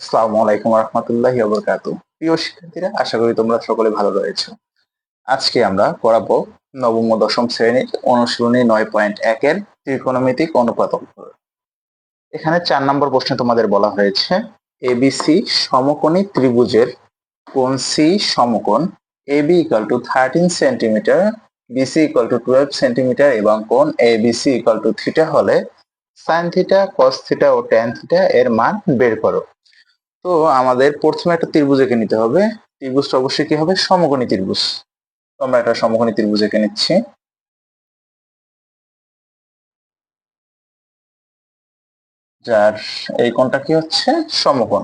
আসসালামু আলাইকুম রহমতুল্লাহ বরকাত প্রিয় শিক্ষার্থীরা, আশা করি তোমরা সকলে ভালো রয়েছো। আজকে আমরা পড়াবো নবম ও দশম শ্রেণির অনুশীলনী নয় পয়েন্ট একের ত্রিকোণমিতিক অনুপাত। এখানে চার নম্বর প্রশ্নে তোমাদের বলা হয়েছে এবিসি সমকোণী ত্রিভুজের কোণ সি সমকোণ? A B equal to thirteen centimetre B C equal to twelve centimetre এবং কোণ A B C equal to theta হলে সাইন থিটা কস থিটা ও ট্যান থিটা এর মান বের করো। তো আমাদের প্রথমে একটা ত্রিভুজ এঁকে নিতে হবে। ত্রিভুজটা অবশ্যই কি হবে? সমকোণী ত্রিভুজ। তো আমরা একটা সমকোণী ত্রিভুজ এঁকে নিচ্ছি। যার এই কোণটা কি হচ্ছে? সমকোণ।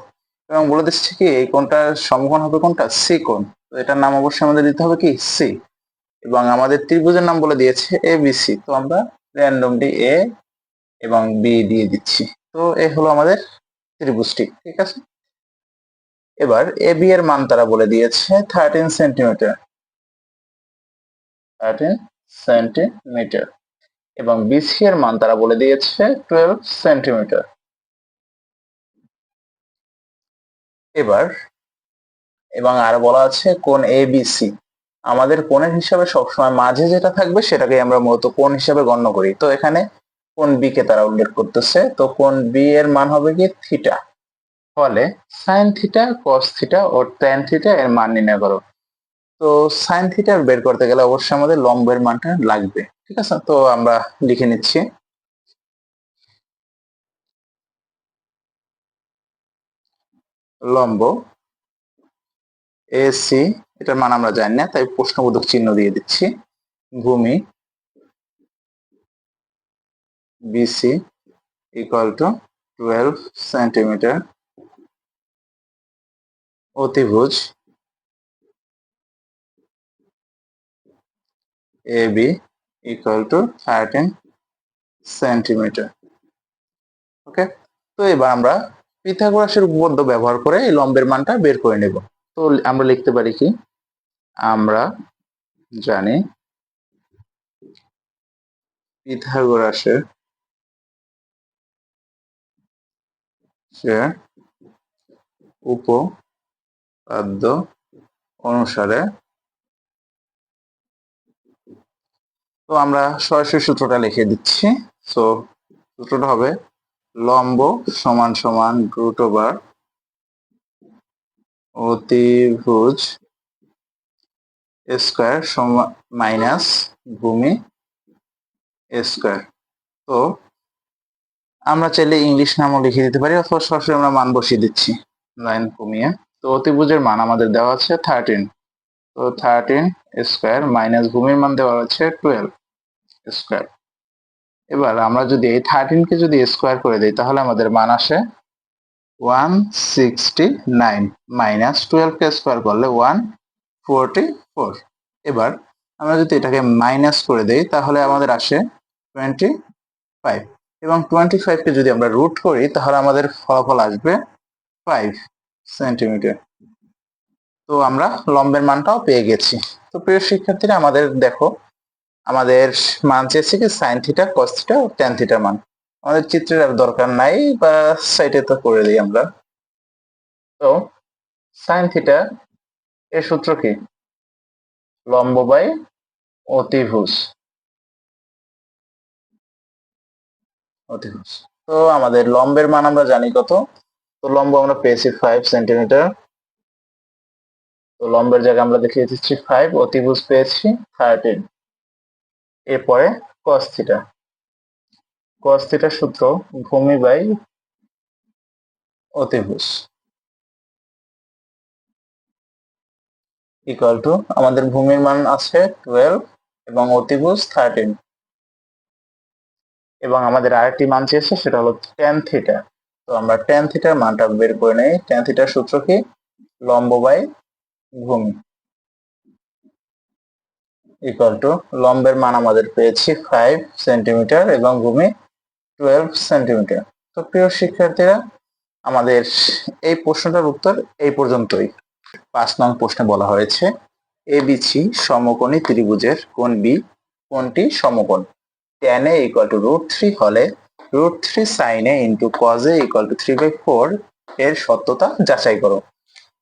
এবং বলে দিচ্ছি কি, এই কোণটার সমকোণ হবে কোনটা? সি কোণ। তো এটার নাম অবশ্যই আমাদের দিতে হবে কি? সি। এবং আমাদের ত্রিভুজের নাম বলে দিয়েছে এ বিসি তো আমরা র্যান্ডমলি এ এবং বি দিয়ে দিচ্ছি। তো এ হলো আমাদের ত্রিভুজটি। ঠিক আছে? এবার এ বি এর মান তারা বলে দিয়েছে থার্টিন সেন্টিমিটার থার্টিন সেন্টিমিটার এবং বিসি এর মান তারা বলে দিয়েছে টুয়েলভ সেন্টিমিটার এবার, এবং আর বলা আছে কোন এ বিসি আমাদের কোণের হিসাবে সবসময় মাঝে যেটা থাকবে সেটাকে আমরা মূলত কোণ হিসাবে গণ্য করি। তো এখানে কোন বি কে তারা উল্লেখ করতেছে। তো কোন বি এর মান হবে কি থিটা ফলে সাইন থিটা কস থিটা ও ট্যান থিটা এর মান নির্ণয় করো। তো সাইন থিটা বের করতে গেলে অবশ্যই আমাদের লম্বের মানটা লাগবে, ঠিক আছে? তো আমরা লিখে নিচ্ছি। লম্ব এসি এটার মান আমরা জানি না, তাই প্রশ্নবোধক চিহ্ন দিয়ে দিচ্ছি। ভূমি BC equal to twelve centimetre অতিভুজ, A B equal to thirteen centimetre okay তো এবার আমরা পিথাগোরাসের উপপাদ্য ব্যবহার করে এই লম্বের মানটা বের করে নেব। তো আমরা লিখতে পারি কি? আমরা জানি পিথাগোরাসের সে উপপাদ্য অনুসারে। তো আমরা সরাসরি সূত্রটা লিখে দিচ্ছি। সো সূত্রটা হবে লম্ব সমান সমান রুট ওভার অতিভুজ স্কোয়ার সমান মাইনাস ভূমি স্কোয়ার তো, আমরা চাইলে ইংলিশ নামও লিখে দিতে পারি, অথবা সরাসরি আমরা মান বসিয়ে দিচ্ছি লাইন কমিয়ে। তো অতিভুজের মান আমাদের দেওয়া আছে থার্টিন তো থার্টিন স্কোয়ার মাইনাস ভূমির মান দেওয়া আছে টুয়েলভ স্কোয়ার এবার আমরা যদি এই থার্টিনকে যদি স্কোয়ার করে দিই, তাহলে আমাদের মান আসে ওয়ান সিক্সটি নাইন মাইনাস টুয়েলভকে স্কোয়ার করলে ওয়ান ফোরটি ফোর এবার আমরা যদি এটাকে মাইনাস করে দিই, তাহলে আমাদের আসে টোয়েন্টি ফাইভ এবং টোয়েন্টি ফাইভকে যদি আমরা রুট করি, তাহলে আমাদের ফলাফল আসবে ফাইভ সেন্টিমিটার তো আমরা লম্বের মানটাও পেয়ে গেছি। তো প্রিয় শিক্ষার্থীরা, আমাদের দেখো, আমাদের মান চেয়েছে কি sine theta cos theta tan থিটার মান। আমাদের চিত্রের আর দরকার নাই, বা সাইটে তো করে দিই আমরা। তো সাইন থিটা এর সূত্র কি? লম্ব বাই অতিভুজ। অতিভুজ। তো আমাদের লম্বের মান আমরা জানি কত? তো লম্ব আমরা পেয়েছি ফাইভ সেন্টিমিটার তো লম্বের জায়গায় আমরা দেখিয়ে দিচ্ছি ফাইভ অতিভুজ পেয়েছি থার্টিন এরপরে কস থিটা কস থিটার সূত্র ভূমি বাই অতিভুজ। ইকুয়াল টু আমাদের ভূমির মান আছে টুয়েলভ এবং অতিভুজ থার্টিন এবং আমাদের আরেকটি মান চেয়েছে, সেটা হলো টেন থিটা তো আমরা টেন থিটার মানটা বের করে নেই। টেন থিটার সূত্র কি? লম্ব বাই ভূমি। ইকুয়াল টু লম্বের মান আমাদের পেয়েছি ফাইভ সেন্টিমিটার এবং ভূমি টুয়েলভ সেন্টিমিটার তো প্রিয় শিক্ষার্থীরা, আমাদের এই প্রশ্নটার উত্তর এই পর্যন্তই। পাঁচ নং প্রশ্নে বলা হয়েছে, এ বিছি সমকোণী ত্রিভুজের কোন বি কোনটি সমকোণ? tan a equal to root 3 হলে root 3 sin a into cos a equal to 3 by 4 এর সত্যতা যাচাই করো।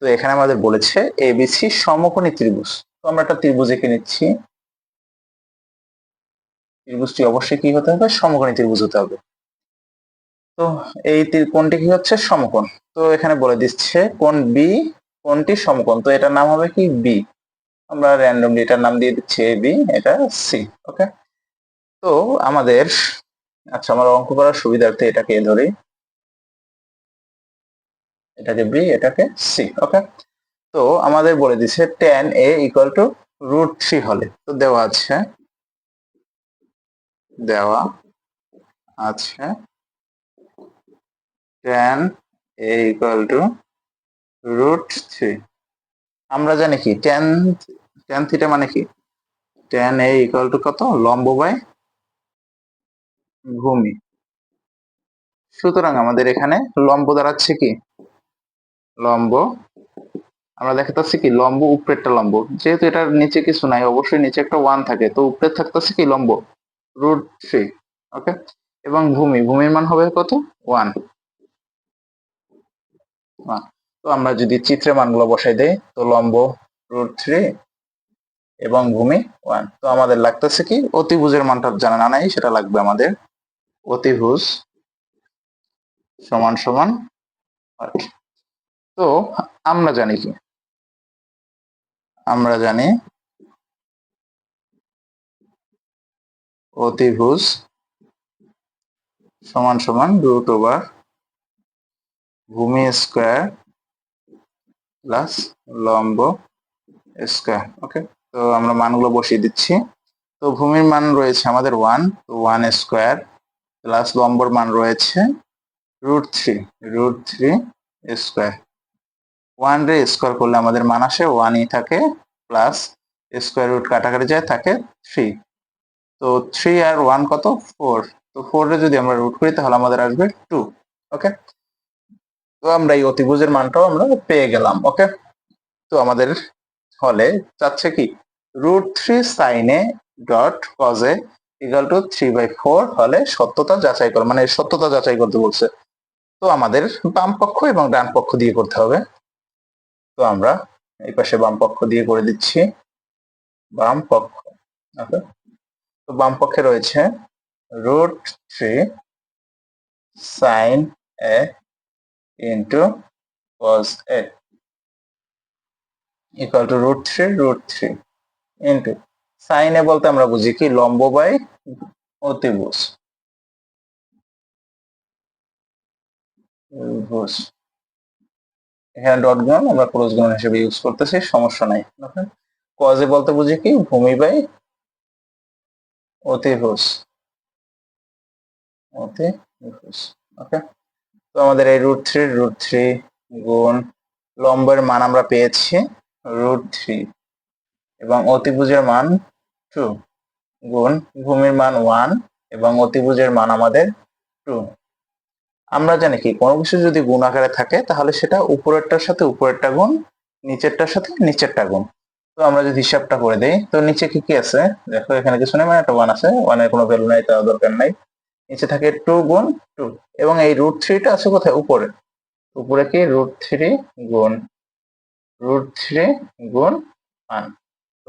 তো এখানে আমাদের বলেছে এবিসি সমকোণী ত্রিভুজ। তো আমরা একটা ত্রিভুজ এঁকে নিচ্ছি। ত্রিভুজটি অবশ্যই কি হতে হবে? সমকোণী ত্রিভুজ হতে হবে। তো এই ত্রি- কোণটি কি হচ্ছে? সমকোণ। তো এখানে বলে দিচ্ছে কোন বি কোনটি সমকোণ। তো এটার নাম হবে কি? বি আমরা র্যান্ডমলি এটার নাম দিয়ে দিচ্ছি এ বি এটা সি ওকে তো আমাদের আচ্ছা আমার অঙ্ক করার সুবিধার্থে এটাকে ধরি। এটাকে বি এটাকে সি ওকে তো আমাদের বলে দিচ্ছে tan A equal to root three হলে। তো দেওয়া আছে দেওয়া আছে tan A equal to root three আমরা জানি কি টেন টেন থিটা মানে কি? টেন এ ইকুয়াল টু কত? লম্ব বাই ভূমি। সুতরাং আমাদের এখানে লম্ব দাঁড়াচ্ছে কি? লম্ব। আমরা দেখাতেছি কি, লম্ব, উপরেরটা লম্ব। যেহেতু এটার নিচে কিছু নাই, অবশ্যই নিচে একটা ওয়ান থাকে। তো উপরে থাকতেছে কি, লম্ব। Root three, okay? এবং ভূমি, ভূমির মান হবে কত? ওয়ান। তো আমরা যদি চিত্রে মানগুলো বসাই দেই, তো লম্ব, রুট থ্রি, এবং ভূমি, ওয়ান। তো আমাদের লাগতেছে কি, অতিভুজের মানটা জানা নাই, সেটা লাগবে আমাদের অতিভুজ সমান সমান। তো আমরা জানি কি? আমরা জানি অতিভুজ সমান সমান রুট ওভার ভূমি স্কোয়ার প্লাস লম্ব স্কোয়ার ওকে তো আমরা মানগুলো বসিয়ে দিচ্ছি। তো ভূমির মান রয়েছে আমাদের ওয়ান তো ওয়ান স্কোয়ার প্লাস লম্বর মান রয়েছে root three root three square one রে স্কোয়ার করলে আমাদের মান আসে ওয়ানই থাকে প্লাস স্কোয়ার রুট কাটাকাটি যায় থাকে থ্রি তো থ্রি আর ওয়ান কত? ফোর তো ফোর যদি আমরা রুট করি তাহলে আমাদের আসবে টু ওকে তো আমরা এই অতিভুজের মানটাও আমরা পেয়ে গেলাম ওকে তো আমাদের হলে চাচ্ছে কি? রুট থ্রি সাইনে dot কজে equal to three by four হলে সত্যতা যাচাই করো মানে সত্যতা যাচাই করতে বলছে। তো আমাদের বাম পক্ষ এবং ডান পক্ষ দিয়ে করতে হবে। তো আমরা এই পাশে বাম পক্ষ দিয়ে করে দিচ্ছি। বাম পক্ষ তো বাম পক্ষে রয়েছে root three sine A into cos A equal to root three root three into sine বলতে আমরা বুঝি কি? লম্ব বাই অতিভুজ। ভুজ এখানে ডট গুণ, আমরা ক্রস গুণ হিসেবে ইউজ করতেছি, সমস্যা নাই। কজে বলতে বুঝি কি? ভূমি বাই অতিভুজ। ওকে তো আমাদের এই রুট থ্রি রুট থ্রি গুণ লম্বের মান আমরা পেয়েছি রুট থ্রি এবং অতিভুজের মান টু গুণ ভূমির মান ওয়ান এবং অতিভুজের মান আমাদের টু আমরা জানি কি, কোনো কিছু যদি গুণ আকারে থাকে, তাহলে সেটা উপরেরটার সাথে উপরেরটা গুণ, নিচেরটার সাথে নিচেরটা গুণ। তো আমরা যদি হিসাবটা করে দেই, তো নিচে কি কি আছে? দেখো, এখানে কিছু নেই মানে একটা ওয়ান আছে ওয়ানের কোনো ভ্যালু নাই তার দরকার নাই। নিচে থাকে টু গুণ টু এবং এই রুট থ্রিটা আছে কোথায়? উপরে। উপরে কি? রুট থ্রি গুণ রুট থ্রি গুণ ওয়ান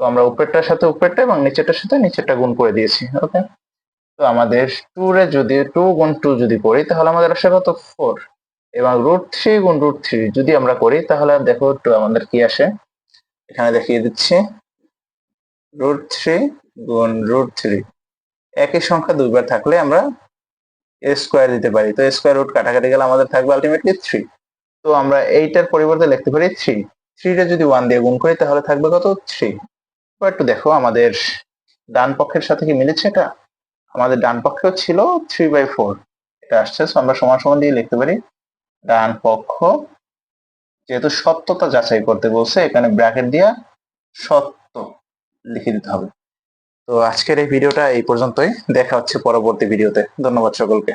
তো আমরা উপরেরটার সাথে উপরেরটা এবং নিচেরটার সাথে নিচেরটা গুণ করে দিয়েছি ওকে তো আমাদের টু রে যদি টু গুণ টু যদি করি, তাহলে আমাদের আসে কত? ফোর এবং রুট থ্রি গুণ রুট থ্রি যদি আমরা করি, তাহলে দেখো একটু আমাদের কি আসে? এখানে দেখিয়ে দিচ্ছি। রুট থ্রি গুণ রুট থ্রি একই সংখ্যা দুইবার থাকলে আমরা স্কোয়ার দিতে পারি। তো স্কোয়ার রুট কাটাকাটি গেলে আমাদের থাকবে আলটিমেটলি থ্রি তো আমরা এইটার পরিবর্তে লিখতে পারি থ্রি থ্রিটা যদি ওয়ান দিয়ে গুণ করি, তাহলে থাকবে কত? থ্রি এবার একটু দেখো আমাদের ডান পক্ষের সাথে কি মিলেছে এটা? আমাদের ডান পক্ষেও ছিল থ্রি বাই ফোর এটা আসছে আমরা সমান সমান দিয়ে লিখতে পারি। ডান পক্ষ যেহেতু সত্যতা যাচাই করতে বলছে, এখানে ব্র্যাকেট দিয়া সত্য লিখে দিতে হবে। তো আজকের এই ভিডিওটা এই পর্যন্তই। দেখা হচ্ছে পরবর্তী ভিডিওতে। ধন্যবাদ সকলকে।